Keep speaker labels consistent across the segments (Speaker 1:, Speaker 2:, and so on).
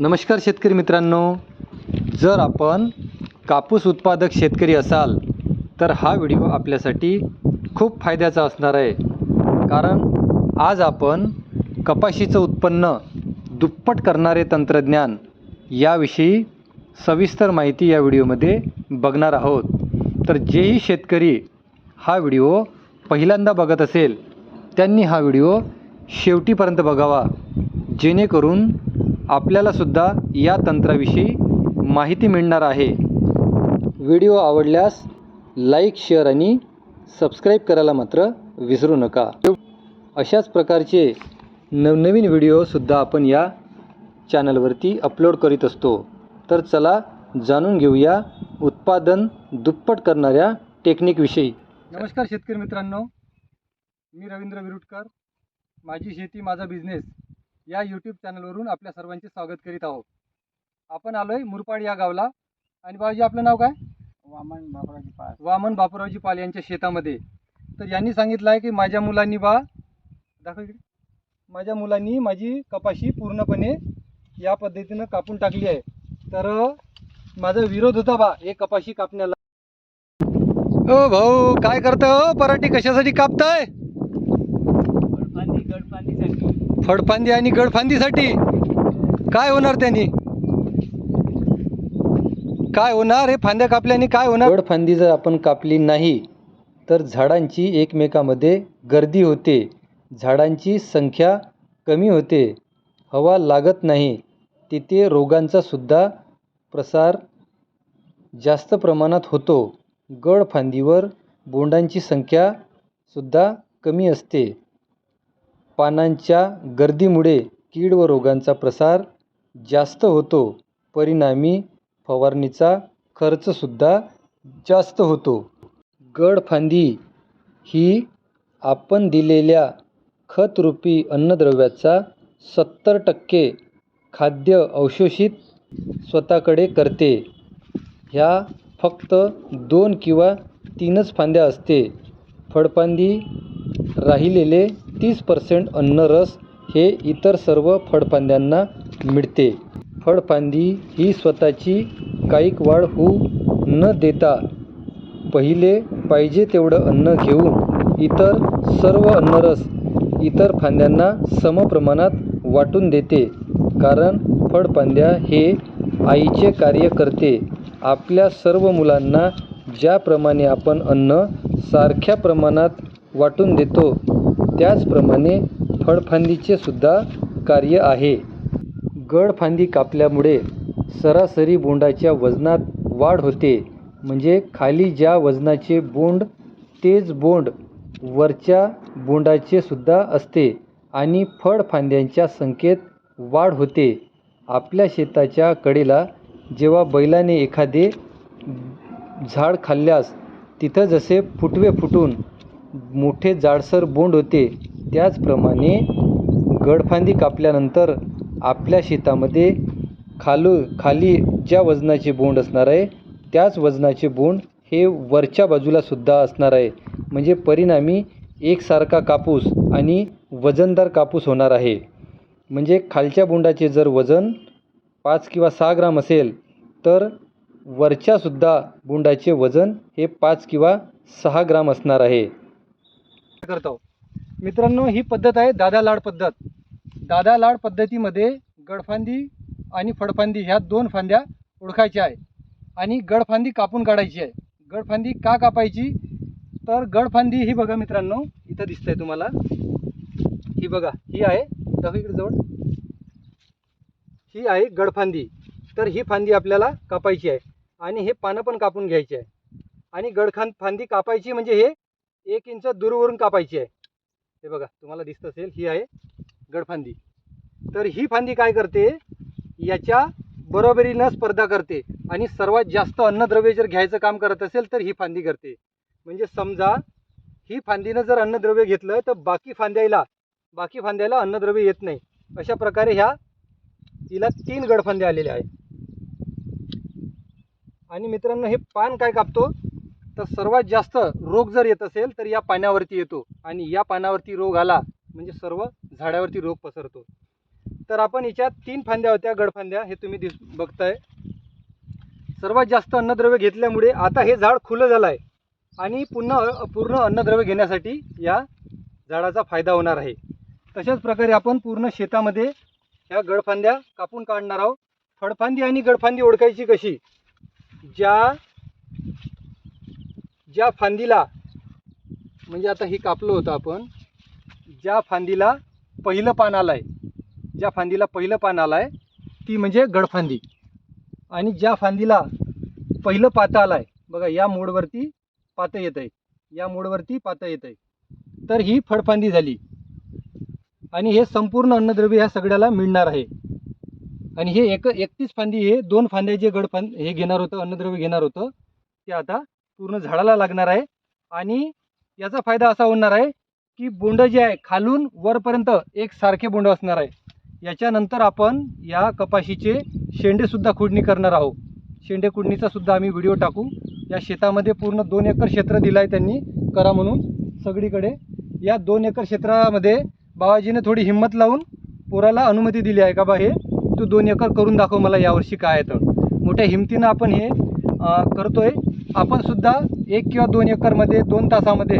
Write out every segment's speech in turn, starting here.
Speaker 1: नमस्कार शेतकरी मित्रांनो. जर आपण कापूस उत्पादक शेतकरी असाल तर हा व्हिडिओ आपल्यासाठी खूप फायद्याचा असणार आहे. कारण आज आपण कपाशीचं उत्पन्न दुप्पट करणारे तंत्रज्ञान याविषयी सविस्तर माहिती या व्हिडिओमध्ये बघणार आहोत. तर जेही शेतकरी हा व्हिडिओ पहिल्यांदा बघत असेल त्यांनी हा व्हिडिओ शेवटीपर्यंत बघावा. जेणेकरून आपल्यालासुद्धा या तंत्राविषयी माहिती मिळणार आहे. व्हिडिओ आवडल्यास लाईक शेअर आणि सबस्क्राईब करायला मात्र विसरू नका. अशाच प्रकारचे नवनवीन व्हिडिओसुद्धा आपण या चॅनलवरती अपलोड करीत असतो. तर चला जाणून घेऊया उत्पादन दुप्पट करणाऱ्या टेक्निकविषयी. नमस्कार शेतकरी मित्रांनो. मी रवींद्र विरुटकर. माझी शेती माझा बिझनेस या यूट्यूब चॅनलवरून आपल्या सर्वांचे स्वागत करीत आहोत. आपण आलो आहे मुरपाड या गावला. आणि बाबाजी आपलं नाव काय?
Speaker 2: वामन बापराजी पास
Speaker 1: वामन बापूरावजी पाल यांच्या शेतामध्ये. तर यांनी सांगितलं आहे की माझ्या मुलांनी बा दाखव इकडे. माझ्या मुलांनी माझी कपाशी पूर्णपणे या पद्धतीनं कापून टाकली आहे. तर माझा विरोध होता बा हे कपाशी कापण्याला. ओ भाऊ काय करता हो? पराठी कशासाठी कापताय
Speaker 2: गडपांदी गडपांदीसाठी
Speaker 1: फडफांदी आणि गडफांदीसाठी. काय होणार त्यांनी? काय होणार? हे फांद्या कापल्याने काय होणार? गडफांदी जर आपण कापली नाही तर झाडांची एकमेकामध्ये गर्दी होते. झाडांची संख्या कमी होते. हवा लागत नाही. तिथे रोगांचा सुद्धा प्रसार जास्त प्रमाणात होतो. गडफांदीवर बोंडांची संख्या सुद्धा कमी असते. पानांच्या गर्दीमुळे कीड व रोगांचा प्रसार जास्त होतो. परिणामी फवारणीचा खर्चसुद्धा जास्त होतो. गडफांदी ही आपण दिलेल्या खतरूपी अन्नद्रव्याचा सत्तर टक्के खाद्य अवशोषित स्वतःकडे करते. ह्या फक्त दोन किंवा तीनच फांद्या असते. फळफांदी राहिलेले तीस पर्सेंट अन्नरस हे इतर सर्व फळफांद्यांना मिळते. फळफांदी ही स्वतःची कायिक वाढ होऊ न देता पहिले पाहिजे तेवढं अन्न घेऊन इतर सर्व अन्नरस इतर फांद्यांना समप्रमाणात वाटून देते. कारण फळफांद्या हे आईचे कार्य करते. आपल्या सर्व मुलांना ज्याप्रमाणे आपण अन्न सारख्या प्रमाणात वाटून देतो त्याचप्रमाणे फळफांदीचे सुद्धा कार्य आहे. गडफांदी कापल्यामुळे सरासरी बोंडाच्या वजनात वाढ होते. म्हणजे खाली ज्या वजनाचे बोंड तेच बोंड वरच्या बोंडाचे सुद्धा असते आणि फळफांद्यांच्या संख्येत वाढ होते. आपल्या शेताच्या कडेला जेव्हा बैलाने एखादे झाड खाल्ल्यास तिथं जसे फुटवे फुटून मोठे जाडसर बोंड होते. त्याचप्रमाणे गडफांदी कापल्यानंतर आपल्या शेतामध्ये खालू खाली ज्या वजनाचे बोंड असणार आहे त्याच वजनाचे बोंड हे वरच्या बाजूलासुद्धा असणार आहे. म्हणजे परिणामी एकसारखा कापूस आणि वजनदार कापूस होणार आहे. म्हणजे खालच्या बोंडाचे जर वजन पाच किंवा सहा ग्राम असेल तर वरच्यासुद्धा बोंडाचे वजन हे पाच किंवा सहा ग्राम असणार आहे. करतो मित्रांनो ही पद्धत आहे दादा लाड पद्धत. दादा लाड पद्धतीमध्ये गडफांदी आणि फडफांदी ह्या दोन फांद्या ओळखायच्या आहे आणि गडफांदी कापून काढायची आहे. गडफांदी का कापायची? तर गडफांदी ही बघा मित्रांनो इथं दिसतंय तुम्हाला. ही बघा ही आहे दाखव जवळ. ही आहे गडफांदी. तर ही फांदी आपल्याला कापायची आहे. आणि हे पानं पण कापून घ्यायची आहे. आणि गडखान फांदी कापायची म्हणजे हे एक इंच दूरवरून कापायची आहे. हे बघा तुम्हाला दिसत असेल ही आहे गडफांदी. तर ही फांदी काय करते? याच्या बरोबरीनं स्पर्धा करते. आणि सर्वात जास्त अन्नद्रव्य जर घ्यायचं काम करत असेल तर ही फांदी करते. म्हणजे समजा ही फांदीनं जर अन्नद्रव्य घेतलं तर बाकी फांद्याला बाकी फांद्याला अन्नद्रव्य येत नाही. अशा प्रकारे ह्या तिला तीन गडफांद्या आलेल्या आहेत. आणि मित्रांनो हे पान काय कापतो? तर सर्वात जास्त रोग जर येत असेल तर या पाण्यावरती येतो. आणि या पानावरती रोग आला म्हणजे सर्व झाडावरती रोग पसरतो. तर आपण याच्यात तीन फांद्या होत्या गडफांद्या हे तुम्ही दिस बघताय. सर्वात जास्त अन्नद्रव्य घेतल्यामुळे आता हे झाड खुलं झालं आहे आणि पुन्हा पूर्ण अन्नद्रव्य घेण्यासाठी या झाडाचा फायदा होणार आहे. तशाच प्रकारे आपण पूर्ण शेतामध्ये ह्या गडफांद्या कापून काढणार आहोत. फळफांदी आणि गडफांदी ओळखायची कशी? ज्या ज्या फांदीला म्हणजे आता ही कापलं होतं आपण ज्या फांदीला पहिलं पान आलं आहे ज्या फांदीला पहिलं पान आलं आहे ती म्हणजे गडफांदी. आणि ज्या फांदीला पहिलं पातं आलं आहे बघा या मोडवरती पातं येत आहे या मोडवरती पातं येत आहे तर ही फळफांदी झाली. आणि हे संपूर्ण अन्नद्रव्य ह्या सगळ्याला मिळणार आहे. आणि हे एक एकतीस फांदी हे दोन फांद्या जे गडफांद हे घेणार होतं अन्नद्रव्य घेणार होतं ते आता पूर्ण झाडाला लागणार आहे. आणि याचा फायदा असा होणार आहे की बोंड जे आहे खालून वरपर्यंत एक सारखे बोंड असणार आहे. याच्यानंतर आपण या कपाशीचे शेंडेसुद्धा खुडणी करणार आहोत. शेंडे खुडणीचासुद्धा आम्ही व्हिडिओ टाकू. या शेतामध्ये पूर्ण दोन एकर क्षेत्र दिलं आहे त्यांनी करा म्हणून सगळीकडे. या दोन एकर क्षेत्रामध्ये बाबाजीने थोडी हिंमत लावून पोराला अनुमती दिली आहे का बा हे? तू दोन एकर करून दाखव मला यावर्षी काय आहे तर. मोठ्या हिमतीनं आपण हे करतो करतोय. आपण सुद्धा एक किंवा दोन एकरमध्ये दोन तासामध्ये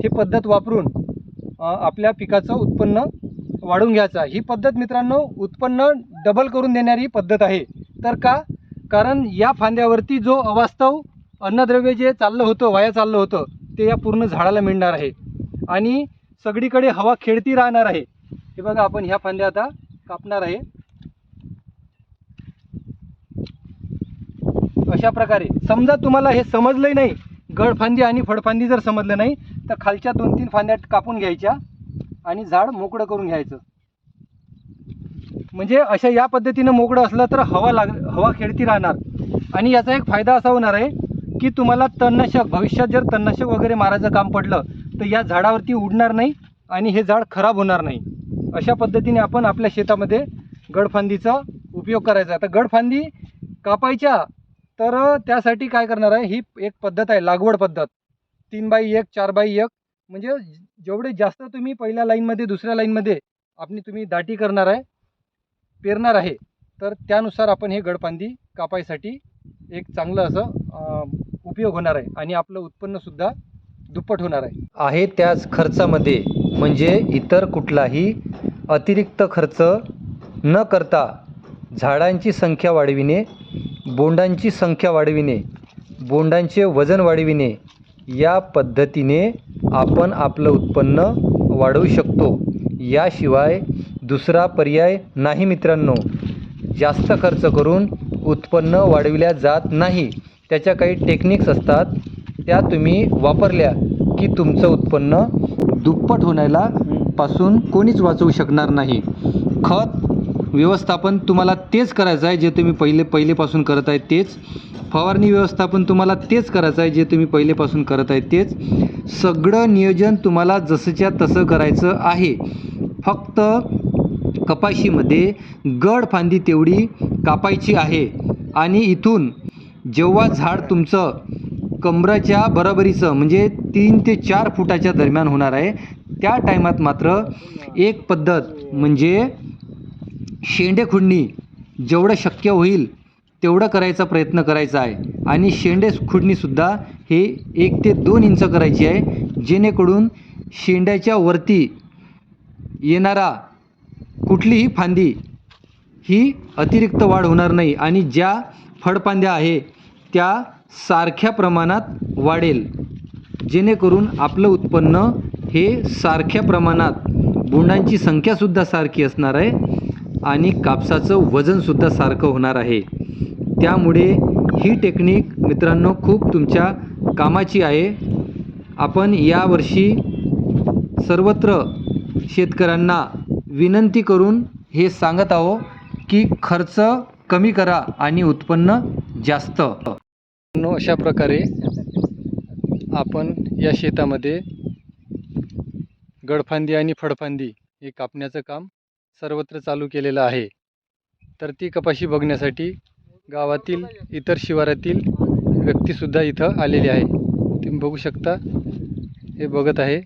Speaker 1: ही पद्धत वापरून आपल्या पिकाचं उत्पन्न वाढवून घ्यायचा ही पद्धत मित्रांनो उत्पन्न डबल करून देणारी पद्धत आहे. तर का? कारण या फांद्यावरती जो अवास्तव अन्नद्रव्य जे चाललं होतं वाया चाललं होतं ते या पूर्ण झाडाला मिळणार आहे. आणि सगळीकडे हवा खेळती राहणार आहे. हे बघा आपण ह्या फांद्या आता कापणार आहे. अशा प्रकारे. समजा तुम्हाला हे समजलंही नाही गडफांदी आणि फळफांदी जर समजलं नाही तर खालच्या दोन तीन फांद्या कापून घ्यायच्या आणि झाड मोकळं करून घ्यायचं. म्हणजे अशा या पद्धतीनं मोकळं असलं तर हवा लाग हवा खेळती राहणार. आणि याचा एक फायदा असा होणार आहे की तुम्हाला तणनाशक भविष्यात जर तणनाशक वगैरे मारायचं काम पडलं तर या झाडावरती उडणार नाही आणि हे झाड खराब होणार नाही. अशा पद्धतीने आपण आपल्या शेतामध्ये गडफांदीचा उपयोग करायचा. आता गडफांदी कापायच्या तर त्यासाठी काय करणार आहे? ही एक पद्धत आहे लागवड पद्धत. तीन बाई एक चार बाई एक. म्हणजे जेवढे जास्त तुम्ही पहिल्या लाईनमध्ये दुसऱ्या लाईनमध्ये आपली तुम्ही दाटी करणार आहे पेरणार आहे तर त्यानुसार आपण हे गडपांदी कापायसाठी एक चांगलं असं उपयोग होणार आहे आणि आपलं उत्पन्नसुद्धा दुप्पट होणार आहे. आहे त्याच खर्चामध्ये. म्हणजे इतर कुठलाही अतिरिक्त खर्च न करता झाडांची संख्या वाढविणे बोंडांची संख्या वाढविणे बोंडांचे वजन वाढविणे या पद्धतीने आपण आपलं उत्पन्न वाढवू शकतो. याशिवाय दुसरा पर्याय नाही मित्रांनो. जास्त खर्च करून उत्पन्न वाढविल्या जात नाही. त्याच्या काही टेक्निक्स असतात. त्या तुम्ही वापरल्या की तुमचं उत्पन्न दुप्पट होण्याला पासून कोणीच वाचवू शकणार नाही. खत व्यवस्थापन तुम्हाला तेच करायचं आहे जे तुम्ही पहिले पहिलेपासून करत आहे तेच. फवारणी व्यवस्थापन तुम्हाला तेच करायचं आहे जे तुम्ही पहिलेपासून करत आहे तेच. सगळं नियोजन तुम्हाला जसंच्या तसं करायचं आहे. फक्त कपाशीमध्ये गड फांदी तेवढी कापायची आहे. आणि इथून जेव्हा झाड तुमचं कमराच्या बरोबरीचं म्हणजे तीन ते चार फुटाच्या दरम्यान होणार आहे त्या टायमात मात्र एक पद्धत म्हणजे शेंडे खुडणी जेवढं शक्य होईल तेवढं करायचा प्रयत्न करायचा आहे. आणि शेंडे खुडणीसुद्धा हे एक ते दोन इंच करायची आहे जेणेकरून शेंड्याच्या वरती येणारा कुठलीही फांदी ही अतिरिक्त वाढ होणार नाही आणि ज्या फळफांद्या आहे त्या सारख्या प्रमाणात वाढेल. जेणेकरून आपलं उत्पन्न हे सारख्या प्रमाणात बोंडांची संख्यासुद्धा सारखी असणार आहे. आणि कापसाचं वजनसुद्धा सारखं होणार आहे. त्यामुळे ही टेक्निक मित्रांनो खूप तुमच्या कामाची आहे. आपण यावर्षी सर्वत्र शेतकऱ्यांना विनंती करून हे सांगत आहो की खर्च कमी करा आणि उत्पन्न जास्त. अशा प्रकारे आपण या शेतामध्ये गडफांदी आणि फळफांदी हे कापण्याचं काम सर्वत्र चालू केलेलं आहे. तर ती कपाशी बघण्यासाठी गावातील इतर शिवारातील व्यक्तीसुद्धा इथं आलेली आहे तुम्ही बघू शकता हे बघत आहे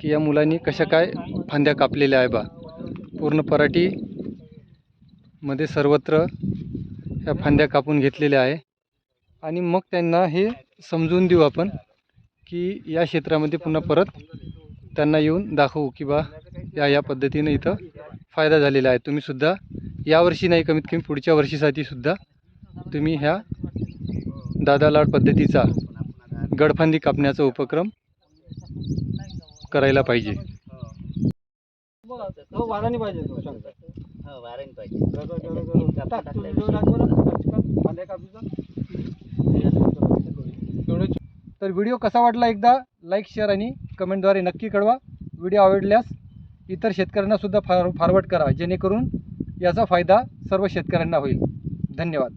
Speaker 1: की या मुलांनी कशा काय फांद्या कापलेल्या आहे बा. पूर्ण
Speaker 3: पराठीमध्ये सर्वत्र ह्या फांद्या कापून घेतलेल्या आहे. आणि मग त्यांना हे समजून देऊ आपण की या क्षेत्रामध्ये पुन्हा परत त्यांना येऊन दाखवू की बा या या पद्धतीनं इथं फायदा झालेला आहे. तुम्हीसुद्धा यावर्षी नाही कमीत कमी पुढच्या वर्षीसाठी सुद्धा तुम्ही ह्या दादा लाड पद्धतीचा गडफांदी कापण्याचा उपक्रम करायला पाहिजे.
Speaker 2: हो
Speaker 3: तर व्हिडिओ कसा वाटला एकदा? लाईक शेअर आणि कमेंटद्वारे नक्की कळवा. व्हिडिओ आवडल्यास इतर शेतकऱ्यांना सुद्धा फार फॉरवर्ड करा जेणेकरून याचा फायदा सर्व शेतकऱ्यांना होईल. धन्यवाद.